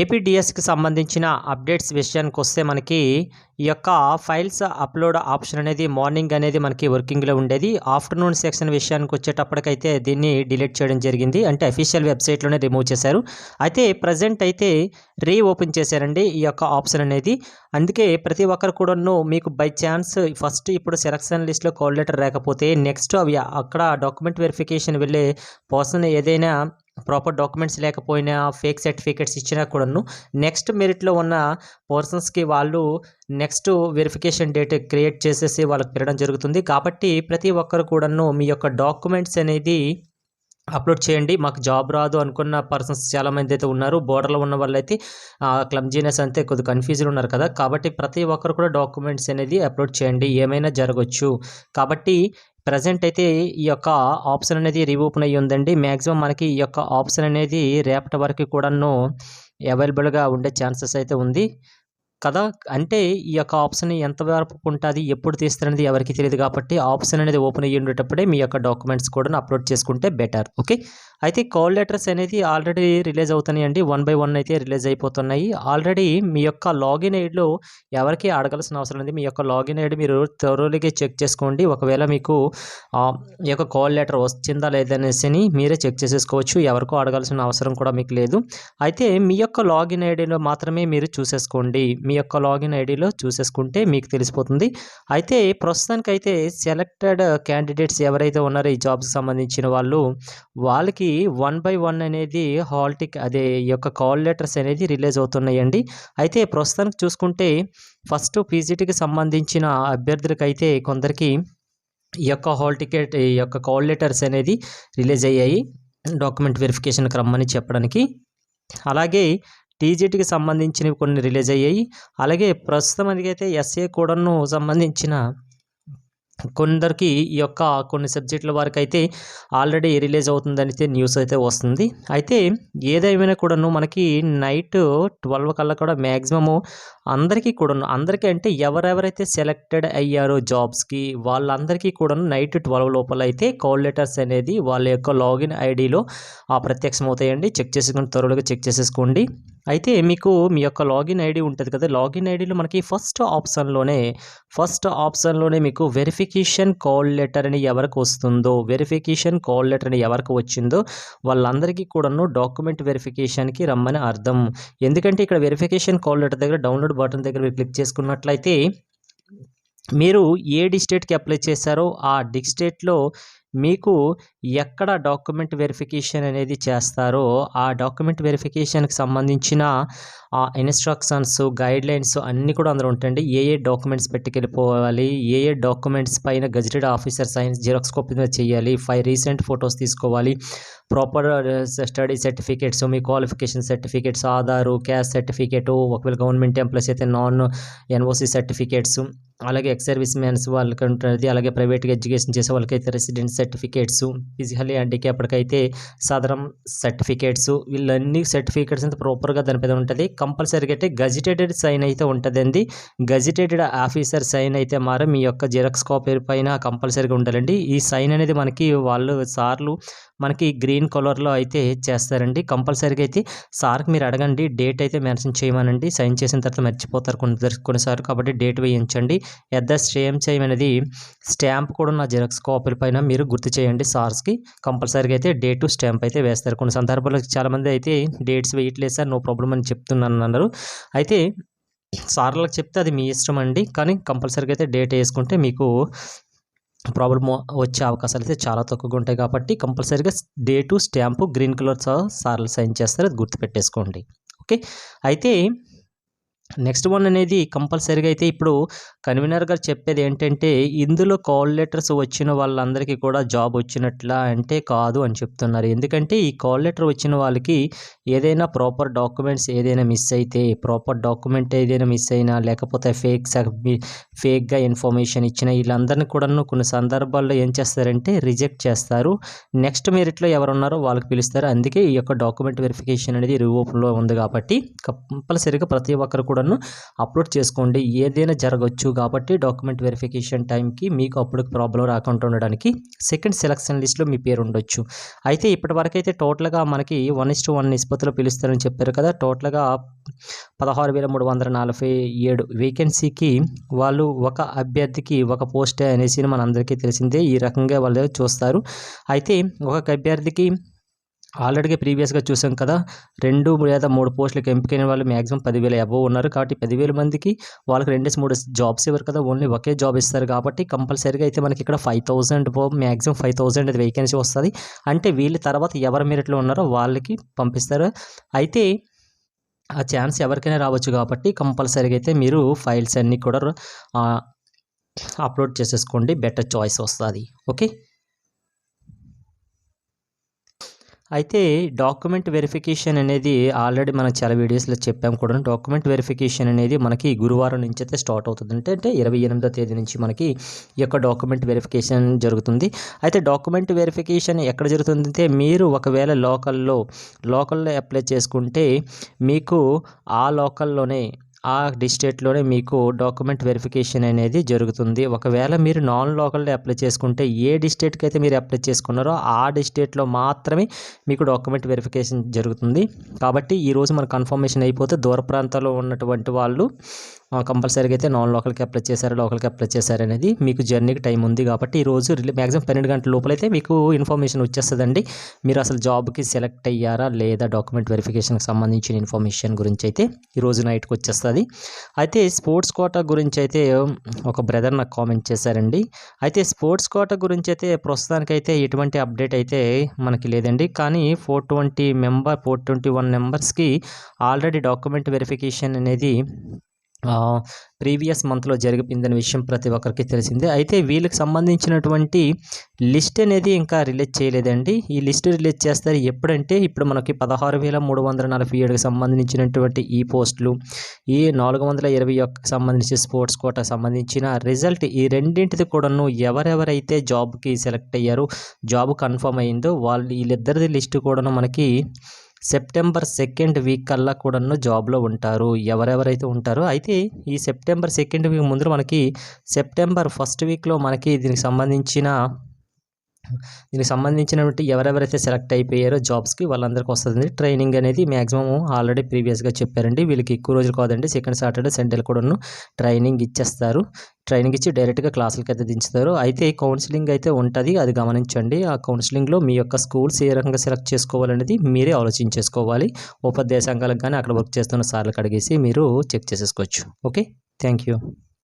ఏపీడిఎస్కి సంబంధించిన అప్డేట్స్ విషయానికి వస్తే మనకి ఈ యొక్క ఫైల్స్ అప్లోడ్ ఆప్షన్ అనేది మార్నింగ్ అనేది మనకి వర్కింగ్లో ఉండేది. ఆఫ్టర్నూన్ సెక్షన్ విషయానికి వచ్చేటప్పటికైతే దీన్ని డిలీట్ చేయడం జరిగింది. అంటే అఫీషియల్ వెబ్సైట్లోనే రిమూవ్ చేశారు. అయితే ప్రజెంట్ అయితే రీ ఓపెన్ చేశారండి ఈ యొక్క ఆప్షన్ అనేది. అందుకే ప్రతి ఒక్కరు కూడాను మీకు బై ఛాన్స్ ఫస్ట్ ఇప్పుడు సెలక్షన్ లిస్ట్లో కాల్ లెటర్ రాకపోతే నెక్స్ట్ అవి అక్కడ డాక్యుమెంట్ వెరిఫికేషన్ వెళ్ళే పర్సన్ ఏదైనా ప్రాపర్ డాక్యుమెంట్స్ లేకపోయినా ఫేక్ సర్టిఫికేట్స్ ఇచ్చినా కూడాను నెక్స్ట్ మెరిట్లో ఉన్న పర్సన్స్కి వాళ్ళు నెక్స్ట్ వెరిఫికేషన్ డేట్ క్రియేట్ చేసేసి వాళ్ళకి పెట్టడం జరుగుతుంది. కాబట్టి ప్రతి ఒక్కరు కూడాను మీ యొక్క డాక్యుమెంట్స్ అనేది అప్లోడ్ చేయండి. మాకు జాబ్ రాదు అనుకున్న పర్సన్స్ చాలామంది అయితే ఉన్నారు. బోర్డర్లో ఉన్న వాళ్ళైతే క్లమ్జీనెస్ అంతే కొద్దిగా కన్ఫ్యూజన్ ఉన్నారు కదా. కాబట్టి ప్రతి ఒక్కరు కూడా డాక్యుమెంట్స్ అనేది అప్లోడ్ చేయండి. ఏమైనా జరగవచ్చు కాబట్టి ప్రజెంట్ అయితే ఈ యొక్క ఆప్షన్ అనేది రీఓపెన్ అయ్యి ఉందండి. మ్యాక్సిమం మనకి ఈ యొక్క ఆప్షన్ అనేది రేపటి వరకు కూడాను అవైలబుల్గా ఉండే ఛాన్సెస్ అయితే ఉంది. కదా? అంటే ఈ యొక్క ఆప్షన్ ఎంతవరకు ఉంటుంది ఎప్పుడు తీస్తారనేది ఎవరికి తెలియదు కాబట్టి ఆప్షన్ అనేది ఓపెన్ అయ్యి ఉండేటప్పుడే మీ యొక్క డాక్యుమెంట్స్ కూడా అప్లోడ్ చేసుకుంటే బెటర్. ఓకే? అయితే కాల్ లెటర్స్ అనేది ఆల్రెడీ రిలీజ్ అవుతున్నాయండి వన్ బై వన్ అయితే రిలీజ్ అయిపోతున్నాయి. ఆల్రెడీ మీ యొక్క లాగిన్ ఐడిలో ఎవరికి అడగాల్సిన అవసరం లేదు. మీ యొక్క లాగిన్ ఐడి మీరు త్వరలోకి చెక్ చేసుకోండి. ఒకవేళ మీకు ఈ యొక్క కాల్ లెటర్ వచ్చిందా లేదనేసి మీరే చెక్ చేసేసుకోవచ్చు. ఎవరికో అడగాల్సిన అవసరం కూడా మీకు లేదు. అయితే మీ యొక్క లాగిన్ ఐడిలో మాత్రమే మీరు చూసేసుకోండి. మీ యొక్క లాగిన్ ఐడిలో చూసేసుకుంటే మీకు తెలిసిపోతుంది. అయితే ప్రస్తుతానికైతే సెలెక్టెడ్ క్యాండిడేట్స్ ఎవరైతే ఉన్నారో ఈ జాబ్కి సంబంధించిన వాళ్ళు వాళ్ళకి వన్ బై వన్ అనేది హాల్ టిక్ అదే ఈ యొక్క కాల్ లెటర్స్ అనేది రిలీజ్ అవుతున్నాయండి. అయితే ప్రస్తుతానికి చూసుకుంటే ఫస్ట్ పీజీటీకి సంబంధించిన అభ్యర్థులకైతే కొందరికి ఈ యొక్క హాల్ టికెట్ ఈ యొక్క కాల్ లెటర్స్ అనేది రిలీజ్ అయ్యాయి. డాక్యుమెంట్ వెరిఫికేషన్కి రమ్మని చెప్పడానికి. అలాగే టీజీటీకి సంబంధించినవి కొన్ని రిలీజ్ అయ్యాయి. అలాగే ప్రస్తుతం అయితే ఎస్ఏ కూడాను సంబంధించిన కొందరికి ఈ యొక్క కొన్ని సబ్జెక్టుల వారికి అయితే ఆల్రెడీ రిలీజ్ అవుతుందని అయితే న్యూస్ అయితే వస్తుంది. అయితే ఏదేమైనా కూడాను మనకి నైట్ ట్వెల్వ్ కల్లా కూడా మ్యాక్సిమము అందరికీ కూడాను అందరికీ అంటే ఎవరెవరైతే సెలెక్టెడ్ అయ్యారో జాబ్స్కి వాళ్ళందరికీ కూడాను నైట్ ట్వెల్వ్ లోపల అయితే కాల్ లెటర్స్ అనేది వాళ్ళ యొక్క లాగిన్ ఐడిలో ప్రత్యక్షం అవుతాయండి చెక్ చేసుకుని త్వరగా చెక్ చేసేసుకోండి. అయితే మీకు మీ యొక్క లాగిన్ ఐడి ఉంటుంది కదా లాగిన్ ఐడిలో మనకి ఫస్ట్ ఆప్షన్లోనే ఫస్ట్ ఆప్షన్లోనే మీకు వెరిఫికేషన్ కాల్ లెటర్ అని ఎవరికి వస్తుందో వెరిఫికేషన్ కాల్ లెటర్ అని ఎవరికి వచ్చిందో వాళ్ళందరికీ కూడాను డాక్యుమెంట్ వెరిఫికేషన్కి రమ్మని అర్థం. ఎందుకంటే ఇక్కడ వెరిఫికేషన్ కాల్ లెటర్ దగ్గర డౌన్లోడ్ బటన్ దగ్గర మీరు క్లిక్ చేసుకున్నట్లయితే మీరు ఏ డిస్టేట్కి అప్లై చేశారో ఆ డిస్టేట్లో మీకు ఎక్కడ డాక్యుమెంట్ వెరిఫికేషన్ అనేది చేస్తారో ఆ డాక్యుమెంట్ వెరిఫికేషన్కి సంబంధించిన ఆ ఇన్స్ట్రక్షన్స్ గైడ్ లైన్స్ అన్నీ కూడా అందులో ఉంటాయండి. ఏ ఏ డాక్యుమెంట్స్ పెట్టుకెళ్ళిపోవాలి ఏ ఏ డాక్యుమెంట్స్ పైన gazetted officer signs xerox copy మీద చేయాలి ఫైవ్ రీసెంట్ ఫొటోస్ తీసుకోవాలి ప్రాపర్ స్టడీ సర్టిఫికేట్స్ మీ qualification certificates Aadhaar caste certificate ఒకవేళ గవర్నమెంట్ ఎంప్లాయీస్ అయితే నాన్ ఎన్ఓసి సర్టిఫికేట్స్ అలాగే ఎక్స్ సర్వీస్ మ్యాన్స్ వాళ్ళకి ఉంటుంది అలాగే ప్రైవేట్గా ఎడ్యుకేషన్ చేసే వాళ్ళకైతే రెసిడెంట్ సర్టిఫికేట్స్ ఫిజికల్లీ హ్యాండిక్యాప్డ్కైతే సాధారణ సదరం సర్టిఫికేట్స్ వీళ్ళన్ని సర్టిఫికేట్స్ అంతా ప్రాపర్గా దాని మీద ఉంటుంది. కంపల్సరీగా అయితే గజిటేటెడ్ సైన్ అయితే ఉంటుందండి. గజిటేటెడ్ ఆఫీసర్ సైన్ అయితే మారే మీ యొక్క జిరాక్స్ కాపీ పైన కంపల్సరీగా ఉండాలండి. ఈ సైన్ అనేది మనకి వాళ్ళు సార్లు మనకి గ్రీన్ కలర్లో అయితే చేస్తారండి. కంపల్సరీగా అయితే సార్కి మీరు అడగండి. డేట్ అయితే మెన్షన్ చేయమనండి. సైన్ చేసిన తర్వాత మర్చిపోతారు కొన్ని కొన్నిసార్లు కాబట్టి డేట్ వేయించండి. ఎట్ ద సేమ్ టైం అనేది స్టాంప్ కూడా నా జిరాక్స్ కాపీల పైన మీరు గుర్తు చేయండి సార్స్కి. కంపల్సరీగా అయితే డేటు స్టాంప్ అయితే వేస్తారు. కొన్ని సందర్భాల్లో చాలామంది అయితే డేట్స్ వేయట్లేదు సార్ నో ప్రాబ్లం అని చెప్తున్నాను అన్నారు. అయితే సార్లకు చెప్తే అది మీ ఇష్టం అండి. కానీ కంపల్సరీగా అయితే డేట్ వేసుకుంటే మీకు ప్రాబ్లమ్ వచ్చే అవకాశాలు అయితే చాలా తక్కువగా ఉంటాయి కాబట్టి కంపల్సరీగా డేటు స్టాంపు గ్రీన్ కలర్ సార్లు సైన్ చేస్తారు. అది గుర్తుపెట్టేసుకోండి. ఓకే? అయితే నెక్స్ట్ వన్ అనేది కంపల్సరీగా అయితే ఇప్పుడు కన్వీనర్ గారు చెప్పేది ఏంటంటే ఇందులో కాల్ లెటర్స్ వచ్చిన వాళ్ళందరికీ కూడా జాబ్ వచ్చినట్లా అంటే కాదు అని చెప్తున్నారు. ఎందుకంటే ఈ కాల్ లెటర్ వచ్చిన వాళ్ళకి ఏదైనా ప్రాపర్ డాక్యుమెంట్స్ ఏదైనా మిస్ అయితే ప్రాపర్ డాక్యుమెంట్ ఏదైనా మిస్ అయినా లేకపోతే ఫేక్ ఫేక్గా ఇన్ఫర్మేషన్ ఇచ్చిన వీళ్ళందరినీ కూడాను కొన్ని సందర్భాల్లో ఏం చేస్తారంటే రిజెక్ట్ చేస్తారు. నెక్స్ట్ మెరిట్లో ఎవరున్నారో వాళ్ళకి పిలుస్తారు. అందుకే ఈ యొక్క డాక్యుమెంట్ వెరిఫికేషన్ అనేది రివోప్లో ఉంది కాబట్టి కంపల్సరీగా ప్రతి ఒక్కరు కూడా కూడాను అప్లోడ్ చేసుకోండి. ఏదైనా జరగవచ్చు కాబట్టి డాక్యుమెంట్ వెరిఫికేషన్ టైంకి మీకు అప్పుడు ప్రాబ్లం రాకుండా ఉండడానికి సెకండ్ సెలక్షన్ లిస్ట్లో మీ పేరు ఉండొచ్చు. అయితే ఇప్పటివరకు అయితే టోటల్గా మనకి వన్ ఇస్ టు వన్ నిష్పత్తిలో పిలుస్తారని చెప్పారు కదా. టోటల్గా పదహారు వేల మూడు వందల నలభై ఏడు వేకెన్సీకి వాళ్ళు ఒక అభ్యర్థికి ఒక పోస్టే అనేసి మనందరికీ తెలిసిందే. ఈ రకంగా వాళ్ళు చూస్తారు. అయితే ఒక అభ్యర్థికి ఆల్రెడీగా ప్రీవియస్గా చూసాం కదా రెండు లేదా మూడు పోస్టులకు ఎంపికైన వాళ్ళు మ్యాక్సిమం పదివేల అబవ్ ఉన్నారు. కాబట్టి పదివేల మందికి వాళ్ళకి రెండేసి మూడు జాబ్స్ ఇవ్వరు కదా ఓన్లీ ఒకే జాబ్ ఇస్తారు. కాబట్టి కంపల్సరీగా అయితే మనకి ఇక్కడ five thousand maximum five thousand అది వేకెన్సీ వస్తుంది. అంటే వీళ్ళ తర్వాత ఎవరి మెరిట్లో ఉన్నారో వాళ్ళకి పంపిస్తారు. అయితే ఆ ఛాన్స్ ఎవరికైనా రావచ్చు కాబట్టి కంపల్సరీగా అయితే మీరు ఫైల్స్ అన్నీ కూడా అప్లోడ్ చేసేసుకోండి. బెటర్ చాయిస్ వస్తుంది. ఓకే? అయితే డాక్యుమెంట్ వెరిఫికేషన్ అనేది ఆల్రెడీ మనం చాలా వీడియోస్లో చెప్పాం కూడా. డాక్యుమెంట్ వెరిఫికేషన్ అనేది మనకి గురువారం నుంచి అయితే స్టార్ట్ అవుతుంది. అంటే అంటే ఇరవై ఎనిమిదో తేదీ నుంచి మనకి ఈ యొక్క డాక్యుమెంట్ వెరిఫికేషన్ జరుగుతుంది. అయితే డాక్యుమెంట్ వెరిఫికేషన్ ఎక్కడ జరుగుతుంది అంటే మీరు ఒకవేళ లోకల్లో లోకల్లో అప్లై చేసుకుంటే మీకు ఆ లోకల్లోనే ఆ డిస్టేట్లోనే మీకు డాక్యుమెంట్ వెరిఫికేషన్ అనేది జరుగుతుంది. ఒకవేళ మీరు నాన్ లోకల్లో అప్లై చేసుకుంటే ఏ డిస్టేట్కి అయితే మీరు అప్లై చేసుకున్నారో ఆ డిస్టేట్లో మాత్రమే మీకు డాక్యుమెంట్ వెరిఫికేషన్ జరుగుతుంది. కాబట్టి ఈరోజు మన కన్ఫర్మేషన్ అయిపోతే దూర ప్రాంతాల్లో ఉన్నటువంటి వాళ్ళు కంపల్సరీగా అయితే నాన్ లోకల్కి అప్లై చేశారు లోకల్కి అప్లై చేశారు అనేది మీకు జర్నీకి టైం ఉంది కాబట్టి ఈరోజు మ్యాక్సిమం పన్నెండు గంటల లోపలైతే మీకు ఇన్ఫర్మేషన్ వచ్చేస్తుందండి. మీరు అసలు జాబ్కి సెలెక్ట్ అయ్యారా లేదా డాక్యుమెంట్ వెరిఫికేషన్కి సంబంధించిన ఇన్ఫర్మేషన్ గురించి అయితే ఈరోజు నైట్కి వచ్చేస్తుంది. అయితే స్పోర్ట్స్ కోటా గురించి అయితే ఒక బ్రదర్ నాకు కామెంట్ చేశారండి. అయితే స్పోర్ట్స్ కోటా గురించి అయితే ప్రస్తుతానికైతే ఎటువంటి అప్డేట్ అయితే మనకి లేదండి. కానీ four twenty member four twenty one మెంబర్స్కి ఆల్రెడీ డాక్యుమెంట్ వెరిఫికేషన్ అనేది ప్రీవియస్ మంత్లో జరిగిపోయిందనే విషయం ప్రతి ఒక్కరికి తెలిసిందే. అయితే వీళ్ళకి సంబంధించినటువంటి లిస్ట్ అనేది ఇంకా రిలీజ్ చేయలేదండి. ఈ లిస్ట్ రిలీజ్ చేస్తారు ఎప్పుడంటే ఇప్పుడు మనకి పదహారు వేల మూడు వందల నలభై ఏడుకి సంబంధించినటువంటి ఈ పోస్టులు ఈ నాలుగు వందల ఇరవై ఒక్కకి సంబంధించి స్పోర్ట్స్ కోటకు సంబంధించిన రిజల్ట్ ఈ రెండింటిది కూడాను ఎవరెవరైతే జాబ్కి సెలెక్ట్ అయ్యారో జాబ్ కన్ఫర్మ్ అయిందో వాళ్ళు వీళ్ళిద్దరిది లిస్ట్ కూడాను మనకి సెప్టెంబర్ సెకండ్ వీక్ కల్లా కూడాను జాబ్లో ఉంటారు. ఎవరెవరైతే ఉంటారో అయితే ఈ సెప్టెంబర్ సెకండ్ వీక్ ముందు మనకి సెప్టెంబర్ ఫస్ట్ వీక్లో మనకి దీనికి సంబంధించిన దీనికి సంబంధించినటువంటి ఎవరెవరైతే సెలెక్ట్ అయిపోయారో జాబ్స్కి వాళ్ళందరికీ వస్తుంది ట్రైనింగ్ అనేది మ్యాక్సిమం ఆల్రెడీ ప్రీవియస్గా చెప్పారండి. వీళ్ళకి ఎక్కువ రోజులు కాదండి. సెకండ్ సాటర్డే సండేలు కూడాను ట్రైనింగ్ ఇచ్చేస్తారు. ట్రైనింగ్ ఇచ్చి డైరెక్ట్గా క్లాసులకి అయితే దించుతారు. అయితే కౌన్సిలింగ్ అయితే ఉంటుంది. అది గమనించండి. ఆ కౌన్సిలింగ్లో మీ యొక్క స్కూల్స్ ఏ రకంగా సెలెక్ట్ చేసుకోవాలనేది మీరే ఆలోచించేసుకోవాలి. ఉపాధ్యాయ సంఘాలకు కానీ అక్కడ వర్క్ చేస్తున్న సార్లకు అడిగేసి మీరు చెక్ చేసేసుకోవచ్చు. ఓకే? Thank you.